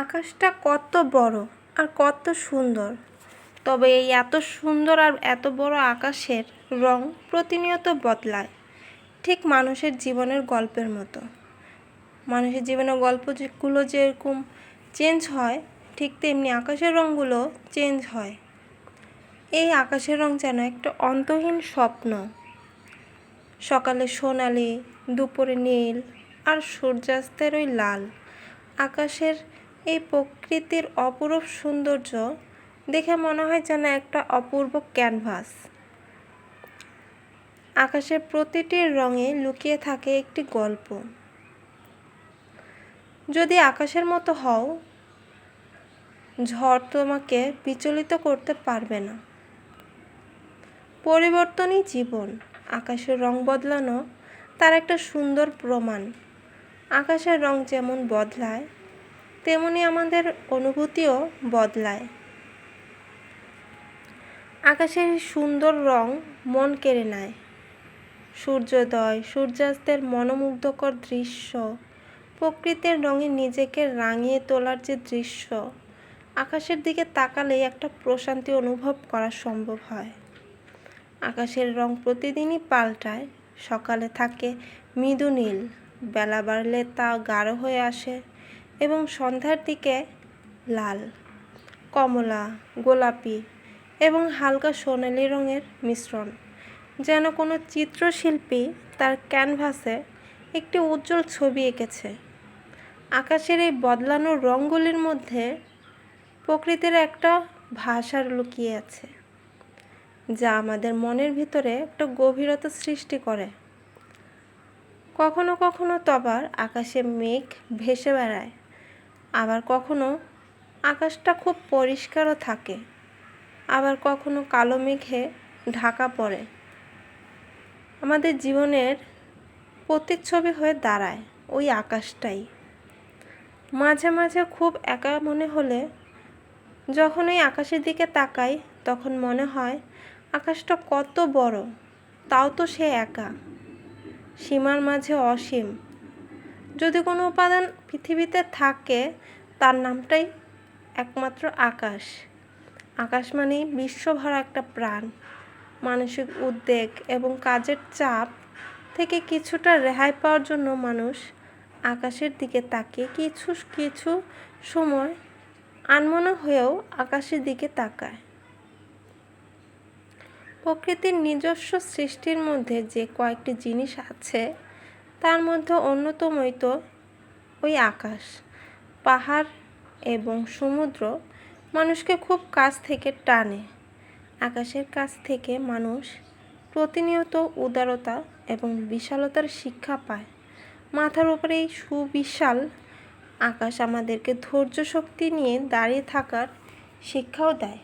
আকাশটা কত বড় আর কত সুন্দর। তবে এই এত সুন্দর আর এত বড় আকাশের রং প্রতিনিয়ত বদলায়। ঠিক মানুষের জীবনের গল্পের মতো। মানুষের জীবনের গল্প যেগুলো যেরকম চেঞ্জ হয়, ঠিক তেমনি আকাশের রঙগুলো চেঞ্জ হয়। এই আকাশের রং যেন একটা অন্তহীন স্বপ্ন। সকালে সোনালি, দুপুরে নীল আর সূর্যাস্তের ওই লাল। আকাশের এই প্রকৃতির অপরূপ সৌন্দর্য দেখে মনে হয় যেন একটা অপূর্ব ক্যানভাস। আকাশের প্রতিটি রঙে লুকিয়ে থাকে একটি গল্প। যদি আকাশের মতো হও, ঝড় তোমাকে বিচলিত করতে পারবে না। পরিবর্তনই জীবন। আকাশের রং বদলানো তার একটা সুন্দর প্রমাণ। আকাশের রং যেমন বদলায় তেমনি আমাদের অনুভূতিও বদলায়। আকাশের সুন্দর রং মন কেড়ে নেয়। সূর্যোদয়, সূর্যাস্তের মনোমুগ্ধকর দৃশ্য, প্রকৃতির রঙে নিজেকে রাঙিয়ে তোলার যে দৃশ্য, আকাশের দিকে তাকালেই একটা প্রশান্তি অনুভব করা সম্ভব হয়। আকাশের রং প্রতিদিনই পাল্টায়, সকালে থাকে মৃদু নীল, বেলা বাড়লে তা গাঢ় হয়ে আসে এবং সন্ধ্যার দিকে লাল, কমলা, গোলাপি এবং হালকা সোনালি রঙের মিশ্রণ। যেন কোনো চিত্রশিল্পী তার ক্যানভাসে একটি উজ্জ্বল ছবি এঁকেছে। আকাশের এই বদলানো রঙগুলির মধ্যে প্রকৃতির একটা ভাষার লুকিয়ে আছে, যা আমাদের মনের ভিতরে একটা গভীরতা সৃষ্টি করে। কখনো কখনো তো আবার আকাশে মেঘ ভেসে বেড়ায়। আবার কখনো আকাশটা খুব পরিষ্কারও থাকে। আবার কখনো কালো মেঘে ঢাকা পড়ে। আমাদের জীবনের প্রতিচ্ছবি হয়ে দাঁড়ায় ওই আকাশটাই। মাঝে মাঝে খুব একা মনে হলে যখন ওই আকাশের দিকে তাকাই, তখন মনে হয় আকাশটা কত বড়, তাও তো সে একা। সীমার মাঝে অসীম। যদি কোনো উপাদান পৃথিবীতে থাকে, তার নামটাই একমাত্র আকাশ। আকাশ মানেই বিশ্বভরা একটা প্রাণ। মানসিক উদ্বেগ এবং কাজের চাপ থেকে কিছুটা রেহাই পাওয়ার জন্য মানুষ আকাশের দিকে তাকিয়ে কিছু কিছু সময় আনমনা হয়েও আকাশের দিকে তাকায়। প্রকৃতির নিজস্ব সৃষ্টির মধ্যে যে কয়েকটি জিনিস আছে তার মধ্যে অন্যতমই তো ওই আকাশ, পাহাড় এবং সমুদ্র। মানুষকে খুব কাছ থেকে টানে। আকাশের কাছ থেকে মানুষ প্রতিনিয়ত উদারতা এবং বিশালতার শিক্ষা পায়। মাথার উপরে এই সুবিশাল আকাশ আমাদেরকে ধৈর্য শক্তি নিয়ে দাঁড়িয়ে থাকার শিক্ষাও দেয়।